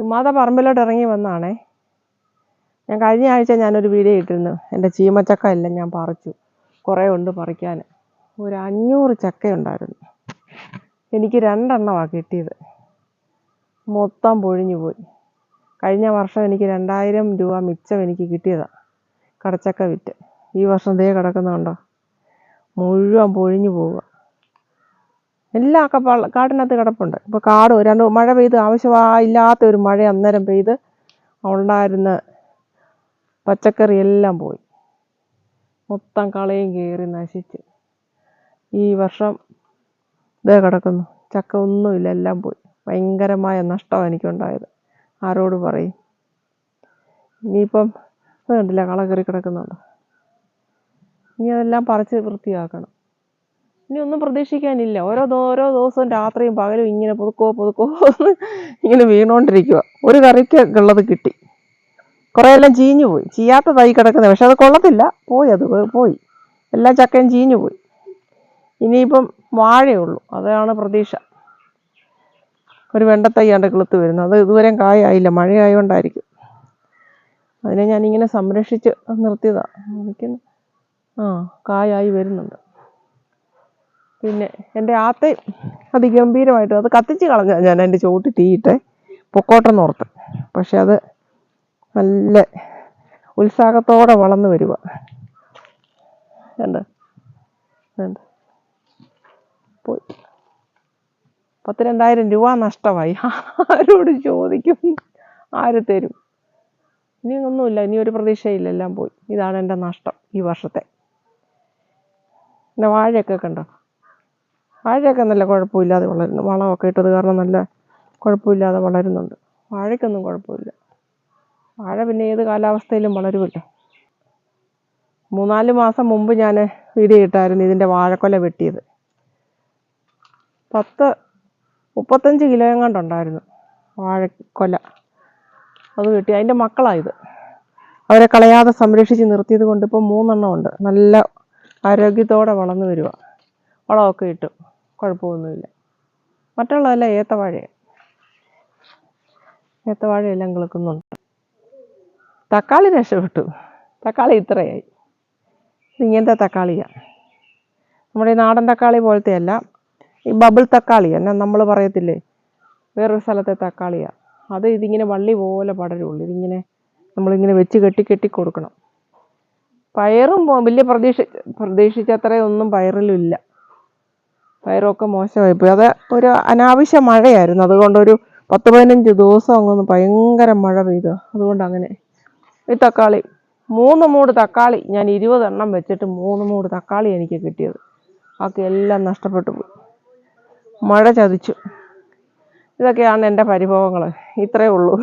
ചുമ്മാതെ പറമ്പിലോട്ട് ഇറങ്ങി വന്നാണേ. ഞാൻ കഴിഞ്ഞ ആഴ്ച ഞാനൊരു വീഡിയോ ഇട്ടിരുന്നു. എന്റെ ചീമച്ചക്ക എല്ലാം ഞാൻ പറിച്ചു. കുറേ ഉണ്ട് പറിക്കാൻ ഒരു അഞ്ഞൂറ് ചക്കയുണ്ടായിരുന്നു. എനിക്ക് രണ്ടെണ്ണമാണ് കിട്ടിയത്. മൊത്തം പൊഴിഞ്ഞു പോയി. കഴിഞ്ഞ വർഷം എനിക്ക് രണ്ടായിരം രൂപ മിച്ചം എനിക്ക് കിട്ടിയതാണ് കടച്ചക്ക വിറ്റ്. ഈ വർഷം ദേ കിടക്കുന്നുണ്ടോ? മുഴുവൻ പൊഴിഞ്ഞു പോവുക. എല്ലാം ഒക്കെ കാടിനകത്ത് കിടപ്പുണ്ട്. ഇപ്പോൾ കാട് രണ്ട് മഴ പെയ്ത് ആവശ്യമില്ലാത്ത ഒരു മഴ അന്നേരം പെയ്ത് ഉണ്ടായിരുന്ന പച്ചക്കറി എല്ലാം പോയി. മൊത്തം കളയും കയറി നശിച്ച്. ഈ വർഷം ഇതേ കിടക്കുന്നു. ചക്ക ഒന്നുമില്ല എല്ലാം പോയി. ഭയങ്കരമായ നഷ്ടമാണ് എനിക്കുണ്ടായത്. ആരോട് പറയും? ഇനിയിപ്പം അത് കണ്ടില്ല കള കയറി കിടക്കുന്നുണ്ട്. ഇനി അതെല്ലാം പറിച്ച് വൃത്തിയാക്കണം. ഇനി ഒന്നും പ്രതീക്ഷിക്കാനില്ല. ഓരോ ഓരോ ദിവസവും രാത്രിയും പകലും ഇങ്ങനെ പുതുക്കോ പുതുക്കോ ഇങ്ങനെ വീണുകൊണ്ടിരിക്കുക ഒരു കറിക്ക് ഉള്ളത് കിട്ടി. കുറേയെല്ലാം ചീഞ്ഞു പോയി. ചീയാത്ത തൈ കിടക്കുന്നത് പക്ഷെ അത് കൊള്ളത്തില്ല. പോയി അത് പോയി. എല്ലാ ചക്കയും ചീഞ്ഞു പോയി. ഇനിയിപ്പം വാഴയേ ഉള്ളൂ. അതാണ് പ്രതീക്ഷ. ഒരു വെണ്ടത്തൈയാണ്ട് കിളുത്ത് വരുന്നു. അത് ഇതുവരെയും കായായില്ല. മഴയായതുകൊണ്ടായിരിക്കും അതിനെ ഞാനിങ്ങനെ സംരക്ഷിച്ച് നിർത്തിയതാണ് എനിക്ക് ആ കായായി വരുന്നുണ്ട്. പിന്നെ എന്റെ ആത്തയും അതിഗംഭീരമായിട്ട് അത് കത്തിച്ച് കളഞ്ഞ ഞാൻ എന്റെ ചുവട്ടിൽ തീയിട്ടെ പൊക്കോട്ടെന്ന് ഓർത്ത്. പക്ഷെ അത് നല്ല ഉത്സാഹത്തോടെ വളർന്നു വരിക പോയി. പത്ത് രണ്ടായിരം രൂപ നഷ്ടമായി. ആരോട് ചോദിക്കും? ആര് തരും? ഇനി ഒന്നുമില്ല. ഇനി ഒരു പ്രതീക്ഷയില്ല. എല്ലാം പോയി. ഇതാണ് എന്റെ നഷ്ടം ഈ വർഷത്തെ. പിന്നെ വാഴയൊക്കെ കണ്ടോ? വാഴയൊക്കെ നല്ല കുഴപ്പമില്ലാതെ വളരുന്നു. വളമൊക്കെ ഇട്ടത് കാരണം നല്ല കുഴപ്പമില്ലാതെ വളരുന്നുണ്ട്. വാഴയ്ക്കൊന്നും കുഴപ്പമില്ല. വാഴ പിന്നെ ഏത് കാലാവസ്ഥയിലും വളരുമല്ലോ. മൂന്നാൽ മാസം മുമ്പ് ഞാൻ വീഡിയോ ഇട്ടായിരുന്നു ഇതിന്റെ വാഴക്കൊല വെട്ടിയത്. പത്ത് മുപ്പത്തഞ്ച് കിലോ എങ്ങാണ്ടുണ്ടായിരുന്നു വാഴക്കൊല. അത് കിട്ടി അതിന്റെ മക്കളായത്. അവരെ കളയാതെ സംരക്ഷിച്ച് നിർത്തിയത് കൊണ്ട് ഇപ്പോൾ മൂന്നെണ്ണം ഉണ്ട്. നല്ല ആരോഗ്യത്തോടെ വളർന്നു വരിക വളമൊക്കെ ഇട്ടു. കുഴപ്പമൊന്നുമില്ല. മറ്റുള്ളതെല്ലാം ഏത്തവാഴയാണ് ഏത്തവാഴയെല്ലാം കിളുക്കുന്നുണ്ട്. തക്കാളി രക്ഷപ്പെട്ടു. തക്കാളി ഇത്രയായി. ഇത് ഇങ്ങനത്തെ തക്കാളിയാണ് നമ്മുടെ ഈ നാടൻ തക്കാളി പോലത്തെ അല്ല ഈ ബബിൾ തക്കാളി എന്നാ നമ്മൾ പറയത്തില്ലേ? വേറൊരു സ്ഥലത്തെ തക്കാളിയാണ് അത് ഇതിങ്ങനെ വള്ളി പോലെ പടരുള്ളൂ. ഇതിങ്ങനെ നമ്മളിങ്ങനെ വെച്ച് കെട്ടി കെട്ടി കൊടുക്കണം. പയറും വലിയ പ്രതീക്ഷ പ്രതീക്ഷിച്ചത്രയൊന്നും പയറിലും ഇല്ല പയറൊക്കെ മോശമായിപ്പോയി അത് ഒരു അനാവശ്യ മഴയായിരുന്നു. അതുകൊണ്ടൊരു പത്ത് പതിനഞ്ച് ദിവസം അങ്ങൊന്ന് ഭയങ്കര മഴ പെയ്തു. അതുകൊണ്ട് അങ്ങനെ. ഈ തക്കാളി മൂന്ന് മൂട് തക്കാളി ഞാൻ ഇരുപതെണ്ണം വെച്ചിട്ട് മൂന്ന് മൂട് തക്കാളി എനിക്ക് കിട്ടിയത്. ബാക്കി എല്ലാം നഷ്ടപ്പെട്ടു പോയി. മഴ ചതിച്ചു. ഇതൊക്കെയാണ് എന്റെ പരിഭവങ്ങൾ ഇത്രയേ ഉള്ളൂ.